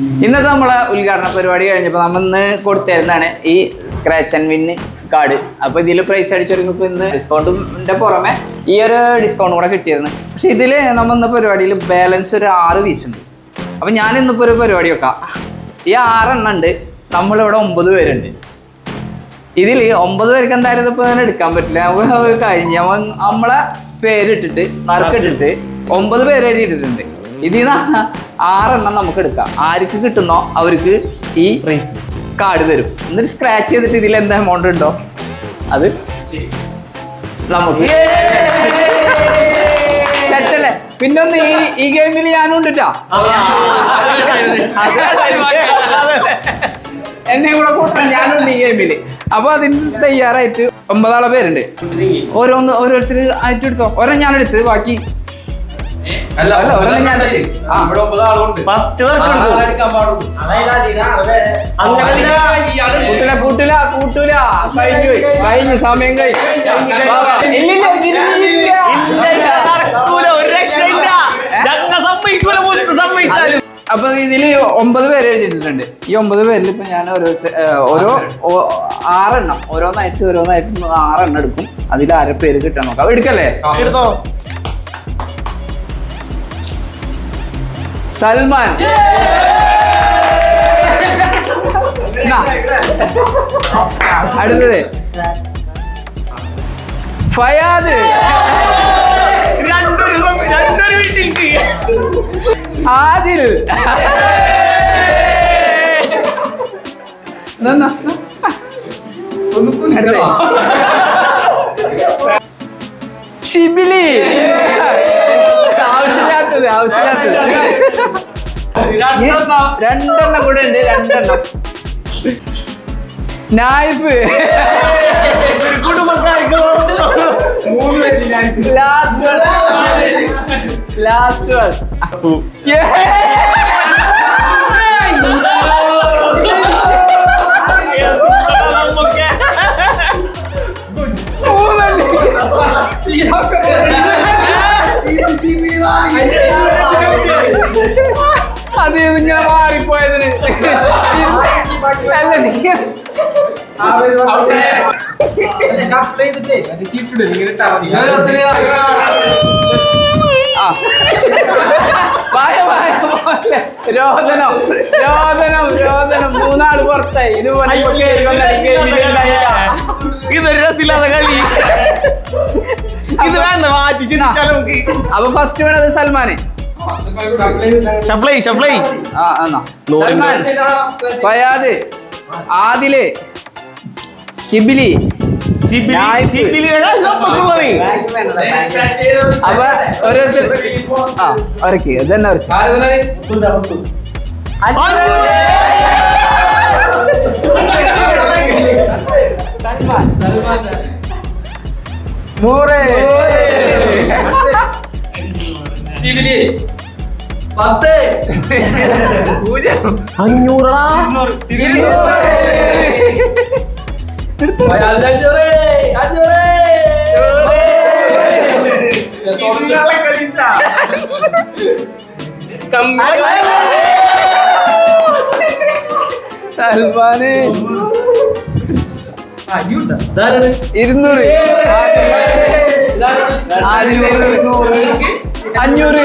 ഇന്നത്തെ നമ്മളെ ഉദ്ഘാടന പരിപാടി കഴിഞ്ഞപ്പോൾ നമ്മൾ ഇന്ന് കൊടുത്തിരുന്നതാണ് ഈ സ്ക്രാച്ച് ആൻഡ് വിന്ന് കാർഡ് അപ്പോൾ ഇതിൽ പ്രൈസ് അടിച്ചവർക്ക് ഇന്ന് ഡിസ്കൗണ്ടിന്റെ പുറമെ ഈ ഒരു ഡിസ്കൗണ്ട് കൂടെ കിട്ടിയിരുന്നു. പക്ഷേ ഇതിൽ നമ്മൾ ഇന്ന് പരിപാടിയിൽ ബാലൻസ് ഒരു ആറ് പീസ് ഉണ്ട്. അപ്പം ഞാൻ ഇന്നിപ്പോൾ ഒരു പരിപാടി വെക്കാം. ഈ ആറെണ്ണം ഉണ്ട്. നമ്മളിവിടെ ഒമ്പത് പേരുണ്ട്. ഇതിൽ ഒമ്പത് പേർക്ക് എന്തായാലും ഇപ്പോൾ തന്നെ എടുക്കാൻ പറ്റില്ല. നമുക്ക് കഴിഞ്ഞ നമ്മളെ പേരിട്ടിട്ട് നറുക്കിട്ടിട്ട് ഒമ്പത് പേര് എഴുതിയിട്ടിട്ടുണ്ട്. ഇതിൽ നിന്ന് ആറെണ്ണം നമുക്ക് എടുക്കാം ആർക്ക് കിട്ടുന്നോ അവർക്ക് ഈ പ്രൈസ് കാർഡ് തരും എന്നിട്ട് സ്ക്രാച്ച് ചെയ്തിട്ട് ഇതിൽ എന്താ എമൗണ്ട് ഉണ്ടോ അത് നമുക്ക് സെറ്റല്ലേ പിന്നൊന്ന് ഈ ഈ ഗെയിമിൽ ഞാനും ഉണ്ടിട്ടാ എന്നെ കൂടെ ഞാനുണ്ട് ഈ ഗെയിമിൽ അപ്പൊ അതിന് തയ്യാറായിട്ട് ഒമ്പതാളെ പേരുണ്ട് ഓരോന്ന് ഓരോരുത്തർ ആയിട്ട് എടുത്തോ ഓരോ ഞാനെടുത്ത് ബാക്കി അല്ല ഒരെണ്ണം ഞാൻ എടുത്ത്. ആ ഫസ്റ്റ് കൂട്ടില്ല കൂട്ടൂല കഴിഞ്ഞു പോയി. കഴിഞ്ഞു സമയം കഴിഞ്ഞു. അപ്പൊ ഇതിൽ ഒമ്പത് പേര് എഴുതിയിട്ടുണ്ട്. ഈ ഒമ്പത് പേരിൽ ഇപ്പൊ ഞാൻ ഓരോരുത്തർ ഓരോ ആറെണ്ണം. ഓരോന്നായിട്ട് ഓരോന്നായിട്ട് ആറെണ്ണം എടുക്കും. അതിൽ ആരെ പേര് കിട്ടാൻ നോക്കാം. എടുക്കല്ലേ? എടുത്തോ? സൽമാൻ. അടുത്തത്. ഫയാദ്. ആദിൽ. ഷിബിലി ആവശ്യമില്ലാത്തത് ആവശ്യമില്ലാത്തത് രണ്ടെണ്ണം. കൂടെ ഉണ്ട് രണ്ടെണ്ണം. കുടുംബക്കാർക്ക് ലാസ്റ്റ് ലാസ്റ്റ് രോദനം രോദനം രോദനം മൂന്നാൾ പുറത്തായി. ഇതൊരു രസമില്ലാത്ത കളി ഇത് വേണ്ട മാറ്റി ചിന്തിച്ചാലും നമുക്ക് അപ്പൊ ഫസ്റ്റ് വേണത് സൽമാനെ ഷപ്ലൈ ഷപ്ലൈ ആ എന്നാ ഫയാദ്. ആദിൽ ഷിബിലി Nice. അപ്പൊ ഓരോരുത്തർ ആ ഒരക്ക് ഇതന്നെ വരച്ചു നൂറ്. പത്ത്. പൂജ്യം അഞ്ഞൂറാ സൽമാന്. ഇരുന്നൂറ്. അഞ്ഞൂറ്.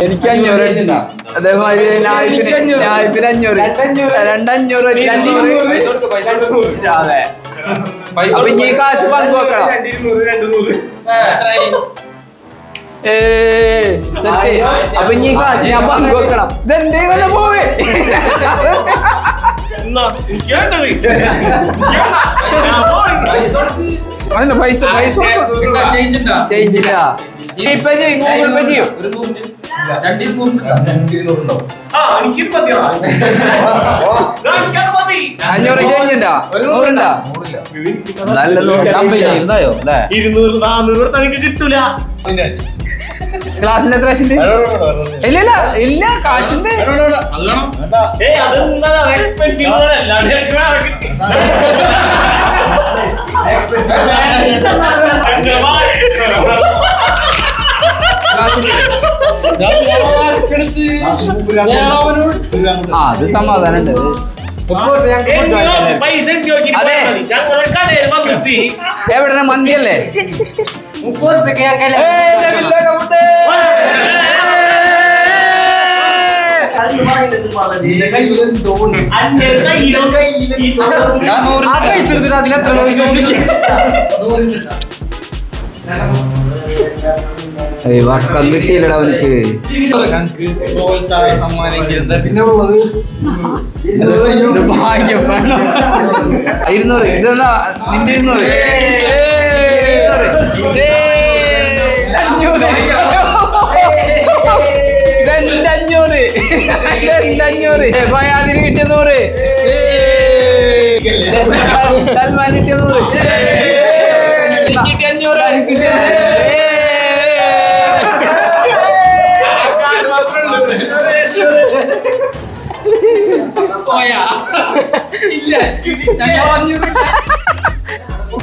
എനിക്ക് അഞ്ഞൂറ് അതേമാതിരി നായിഫിന് അഞ്ഞൂറ്. രണ്ടഞ്ഞൂറ് ഒരു ഇരുന്നൂറ്. അതെ. അപ്പൊ ഇനി ഈ കാശ് പങ്കുവെക്കണം ഏയ് സെറ്റ്. അപ്പൊ ഇനി ഈ കാശ് ഞാൻ പങ്കുവെക്കണം ഇതെന്തേന്ന് പോവേ എന്നാ എനിക്ക് വേണ്ടത് അതല്ല പൈസ പൈസ ചേഞ്ച് ഇല്ല. ഇപ്പൊ ചെയ്യും. ഗൂഗിൾ പേ ചെയ്യും ആ എനിക്കിത് ആ എനിക്കത് മതി മതി അഞ്ഞൂറ് ചേഞ്ച് ഉണ്ടോ? നൂറുണ്ടോ? നല്ല നൂറ് കമ്പനി ഉണ്ടായോ അല്ലേ? ഇരുന്നൂറ് നാനൂറ് കൊടുത്താൽ എനിക്ക് കിട്ടൂല ക്ലാസ്സിന്റെ എത്ര കാശുണ്ട്? ഇല്ല ഇല്ല ഇല്ല കാശിന്റെ എക്സ്പെൻസീവ് ആ അത് സമാധാനം ഉണ്ട് എനിക്ക് പൈസ എനിക്ക് നോക്കി അതെ. മതി. ഞങ്ങൾ ഒരു കടയിൽ വന്നിട്ട് എവിടെ മന്തിയല്ലേ മുപ്പത് റുപ്യക്ക് ഞാൻ കല്യാണം ഏയ് നബില്ല കപൂർത്തെ. അന്റെ കയ്യിലും ഞാൻ നൂറ് ആ പൈസ എടുത്തിട്ട് അതിലെത്ര രൂപ ചോദിച്ചു ഏയ് വക്കം കിട്ടിയില്ലടാ അവനക്ക്. പിന്നെ ഉള്ളത് ഭാഗ്യം. ഇരുന്നൂറ്. ഇതെന്നാ നിന്റെ ഇരുന്നൂറ്. അഞ്ഞൂറ്. അഞ്ഞൂറ് ഫയാദിന് കിട്ടിയ നൂറ്. സൽമാൻ കിട്ടിയ നൂറ്. കിട്ടിയ അഞ്ഞൂറ്. കിട്ടിയ പോയാ ഇല്ല ഞാൻ പറഞ്ഞു